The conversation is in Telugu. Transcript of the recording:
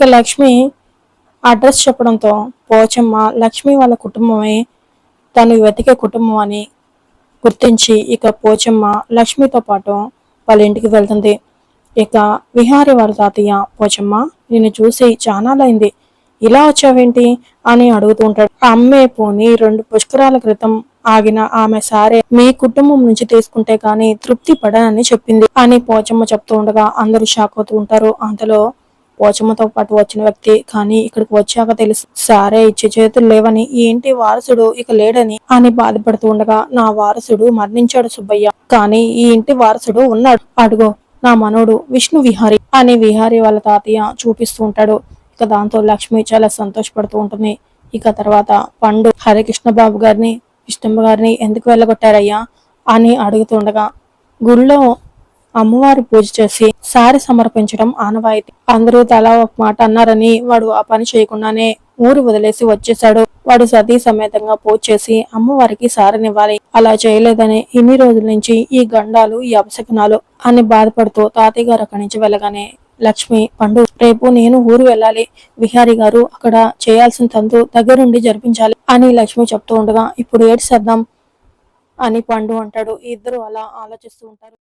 ఇక లక్ష్మి అడ్రస్ చెప్పడంతో పోచమ్మ లక్ష్మి వాళ్ళ కుటుంబమే తను వెతికే కుటుంబం అని గుర్తించి ఇక పోచమ్మ లక్ష్మితో పాటు వాళ్ళ ఇంటికి వెళ్తుంది. ఇక విహారి వాళ్ళ తాతయ్య పోచమ్మ నిన్ను చూసి చానాలైంది. ఇలా వచ్చావేంటి? అని అడుగుతూ ఉంటాడు. అమ్మే పోని రెండు పుష్కరాల క్రితం ఆగిన ఆమె సారే మీ కుటుంబం నుంచి తీసుకుంటే గాని తృప్తి పడనని చెప్పింది అని పోచమ్మ చెప్తూ ఉండగా అందరూ షాక్ అవుతూ ఉంటారు. అంతలో పోచమ్మతో పాటు వచ్చిన వ్యక్తి కానీ ఇక్కడికి వచ్చాక తెలుసు సారే ఇచ్చే చేతులు లేవని ఈ ఇంటి వారసుడు ఇక లేడని అని బాధపడుతూ ఉండగా నా వారసుడు మరణించాడు సుబ్బయ్య కానీ ఈ ఇంటి వారసుడు ఉన్నాడు. అడుగో నా మనోడు విష్ణు విహారి అని విహారి వాళ్ళ తాతయ్య చూపిస్తూ ఉంటాడు. ఇక దాంతో లక్ష్మి చాలా సంతోషపడుతూ ఉంటుంది. ఇక తర్వాత పండు హరికృష్ణ బాబు గారిని విష్ణమ్మ గారిని ఎందుకు వెళ్ళగొట్టారయ్యా? అని అడుగుతుండగా గుళ్ళో అమ్మవారి పూజ చేసి సారి సమర్పించడం ఆనవాయితీ. అందరూ తలా ఒక మాట అన్నారని వాడు ఆ పని చేయకుండానే ఊరు వదిలేసి వచ్చేశాడు. వాడు సతీ సమేతంగా పూజ చేసి అమ్మవారికి సారనివ్వాలి. అలా చేయలేదని ఇన్ని రోజుల నుంచి ఈ గండాలు ఈ అపశకనాలు అని బాధపడుతూ తాతయ్య గారు అక్కడి నుంచి వెళ్ళగానే లక్ష్మి పండు రేపు నేను ఊరు వెళ్ళాలి. విహారీ గారు అక్కడ చేయాల్సిన తంతు దగ్గరుండి జరిపించాలి అని లక్ష్మి చెప్తూ ఉండగా ఇప్పుడు ఏడ్చేద్దాం అని పండు అంటాడు. ఇద్దరు అలా ఆలోచిస్తూ ఉంటారు.